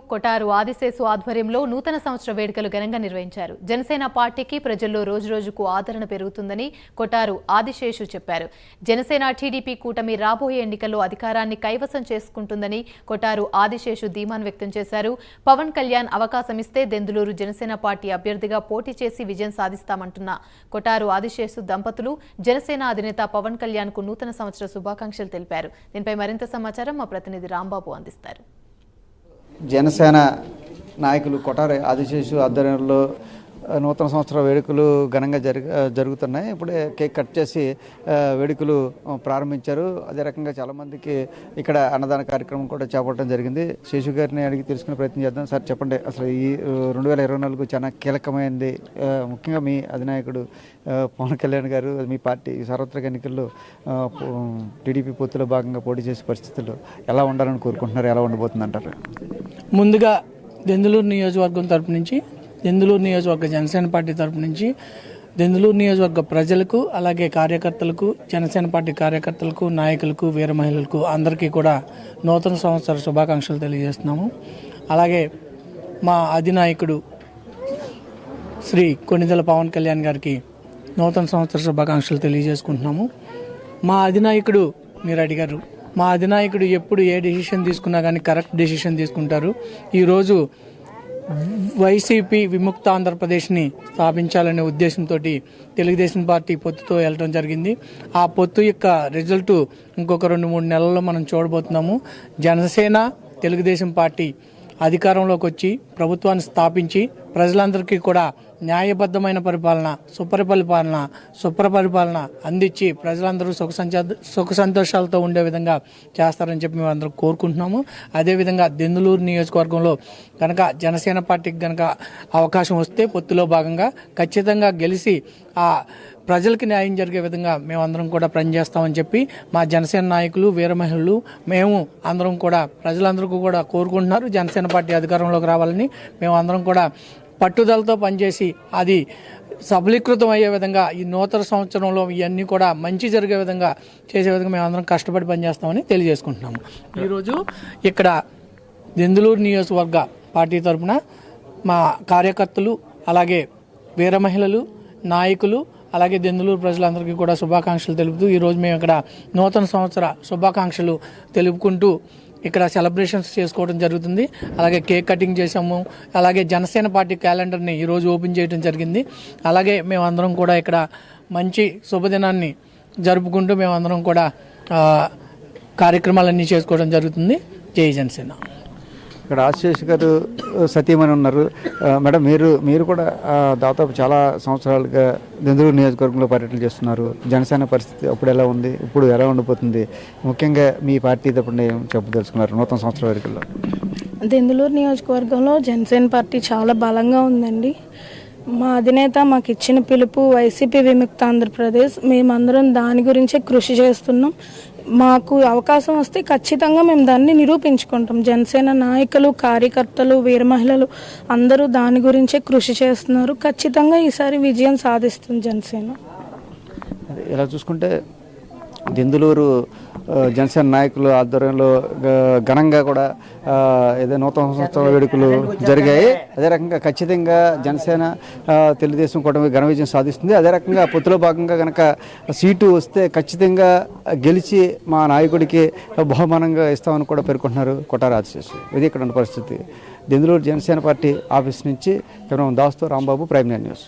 కొటారు ఆదిశేసు ఆధ్వర్యంలో నూతన సంవత్సర వేడుకలు ఘనంగా నిర్వహించారు. జనసేన పార్టీకి ప్రజల్లో రోజురోజుకు ఆదరణ పెరుగుతుందని కొటారు ఆదిశేషు చెప్పారు. జనసేన టీడీపీ కూటమి రాబోయే ఎన్నికల్లో అధికారాన్ని కైవసం చేసుకుంటుందని కొటారు ఆదిశేషు ధీమాన్ వ్యక్తం చేశారు. పవన్ కళ్యాణ్ అవకాశం ఇస్తే దెందులూరు జనసేన పార్టీ అభ్యర్థిగా పోటీ చేసి విజయం సాధిస్తామంటున్న కొటారు ఆదిశేషు దంపతులు జనసేన అధినేత పవన్ కళ్యాణ్కు నూతన సంవత్సర శుభాకాంక్షలు తెలిపారు. దీనిపై మరింత సమాచారం మా ప్రతినిధి రాంబాబు అందిస్తారు. జనసేన నాయకులు కొటారి ఆదిశేషు ఆధ్వర్యంలో నూతన సంవత్సర వేడుకలు ఘనంగా జరుగు జరుగుతున్నాయి. ఇప్పుడే కేక్ కట్ చేసి వేడుకలు ప్రారంభించారు. అదే రకంగా చాలామందికి ఇక్కడ అన్నదాన కార్యక్రమం కూడా చేపట్టడం జరిగింది. శేషు గారిని అడిగి తెలుసుకునే ప్రయత్నం చేద్దాం. సార్ చెప్పండి. అసలు ఈ రెండు వేల ఇరవై నాలుగు చాలా కీలకమైంది. ముఖ్యంగా మీ అధినాయకుడు పవన్ కళ్యాణ్ గారు మీ పార్టీ సార్వత్రిక ఎన్నికల్లో టీడీపీ పొత్తులో భాగంగా పోటీ చేసే పరిస్థితుల్లో ఎలా ఉండాలని కోరుకుంటున్నారు? ఎలా ఉండబోతుందంటారు? ముందుగా దెందులూరు నియోజకవర్గం తరపు నుంచి దెందులూరు నియోజకవర్గ జనసేన పార్టీ తరపు నుంచి దెందులూరు నియోజకవర్గ ప్రజలకు అలాగే కార్యకర్తలకు జనసేన పార్టీ కార్యకర్తలకు నాయకులకు వీర మహిళలకు అందరికీ కూడా నూతన సంవత్సర శుభాకాంక్షలు తెలియజేస్తున్నాము. అలాగే మా అధినాయకుడు శ్రీ కొనిదెల పవన్ కళ్యాణ్ గారికి నూతన సంవత్సర శుభాకాంక్షలు తెలియజేసుకుంటున్నాము. మా అధినాయకుడు మీరు అడిగారు మా అధినాయకుడు ఎప్పుడు ఏ డెసిషన్ తీసుకున్నా కానీ కరెక్ట్ డెసిషన్ తీసుకుంటారు. ఈరోజు వైసీపీ విముక్త ఆంధ్రప్రదేశ్ని స్థాపించాలనే ఉద్దేశంతో తెలుగుదేశం పార్టీ పొత్తుతో వెళ్ళడం జరిగింది. ఆ పొత్తు యొక్క రిజల్ట్ ఇంకొక రెండు మూడు నెలల్లో మనం చూడబోతున్నాము. జనసేన తెలుగుదేశం పార్టీ అధికారంలోకి వచ్చి ప్రభుత్వాన్ని స్థాపించి ప్రజలందరికీ కూడా న్యాయబద్ధమైన పరిపాలన సుపరిపరిపాలన సుపరిపాలన అందించి ప్రజలందరూ సుఖ సుఖ సంతోషాలతో ఉండే విధంగా చేస్తారని చెప్పి మేము అందరం కోరుకుంటున్నాము. అదేవిధంగా దెందులూరు నియోజకవర్గంలో కనుక జనసేన పార్టీకి కనుక అవకాశం వస్తే పొత్తులో భాగంగా ఖచ్చితంగా గెలిచి ఆ ప్రజలకి న్యాయం జరిగే విధంగా మేమందరం కూడా పనిచేస్తామని చెప్పి మా జనసేన నాయకులు వీర మహిళలు మేము అందరం కూడా ప్రజలందరికీ కూడా కోరుకుంటున్నారు. జనసేన పార్టీ అధికారంలోకి రావాలని మేము అందరం కూడా పట్టుదలతో పనిచేసి అది సఫలీకృతం అయ్యే విధంగా ఈ నూతన సంవత్సరంలో ఇవన్నీ కూడా మంచి జరిగే విధంగా చేసే విధంగా మేమందరం కష్టపడి పనిచేస్తామని తెలియజేసుకుంటున్నాము. ఈరోజు ఇక్కడ దెందులూరు నియోజకవర్గ పార్టీ తరఫున మా కార్యకర్తలు అలాగే వీర మహిళలు నాయకులు అలాగే దెందులూరు ప్రజలందరికీ కూడా శుభాకాంక్షలు తెలుపుతూ ఈరోజు మేము ఇక్కడ నూతన సంవత్సర శుభాకాంక్షలు తెలుపుకుంటూ ఇక్కడ సెలబ్రేషన్స్ చేసుకోవడం జరుగుతుంది. అలాగే కేక్ కటింగ్ చేసాము అలాగే జనసేన పార్టీ క్యాలెండర్ని ఈరోజు ఓపెన్ చేయడం జరిగింది. అలాగే మేమందరం కూడా ఇక్కడ మంచి శుభదినాన్ని జరుపుకుంటూ మేమందరం కూడా కార్యక్రమాలన్నీ చేసుకోవడం జరుగుతుంది. జై జనసేన. ఇక్కడ ఆశేష్ గారు సతీమణి ఉన్నారు. మేడం మీరు మీరు కూడా దాదాపు చాలా సంవత్సరాలుగా దెందులూరు నియోజకవర్గంలో పర్యటన చేస్తున్నారు. జనసేన పరిస్థితి అప్పుడు ఎలా ఉంది? ఇప్పుడు ఎలా ఉండిపోతుంది? ముఖ్యంగా మీ పార్టీ తప్పుడు ఏం చెప్పదలుచుకున్నారు? నూతన సంవత్సర వేడుకల్లో. దెందులూరు నియోజకవర్గంలో జనసేన పార్టీ చాలా బలంగా ఉందండి. మా అధినేత మాకు ఇచ్చిన పిలుపు వైసీపీ విముక్త ఆంధ్రప్రదేశ్. మేమందరం దాని గురించే కృషి చేస్తున్నాం. మాకు అవకాశం వస్తే ఖచ్చితంగా మేము దాన్ని నిరూపించుకుంటాం. జనసేన నాయకులు కార్యకర్తలు వీర మహిళలు అందరూ దాని గురించే కృషి చేస్తున్నారు. ఖచ్చితంగా ఈసారి విజయం సాధిస్తుంది జనసేన. ఇలా చూసుకుంటే దెందులూరు జనసేన నాయకులు ఆధ్వర్యంలో ఘనంగా కూడా ఏదో నూతన సంవత్సర వేడుకలు జరిగాయి. అదే రకంగా ఖచ్చితంగా జనసేన తెలుగుదేశం కూటమి ఘన విజయం సాధిస్తుంది. అదే రకంగా పొత్తులో భాగంగా కనుక సీటు వస్తే ఖచ్చితంగా గెలిచి మా నాయకుడికి బహుమానంగా ఇస్తామని కూడా పేర్కొంటున్నారు కొట్టారి ఇది ఇక్కడ ఉన్న పరిస్థితి. దెందులూరు జనసేన పార్టీ ఆఫీస్ నుంచి కేవలం దాస్తో రాంబాబు ప్రైమ్ న్యూస్.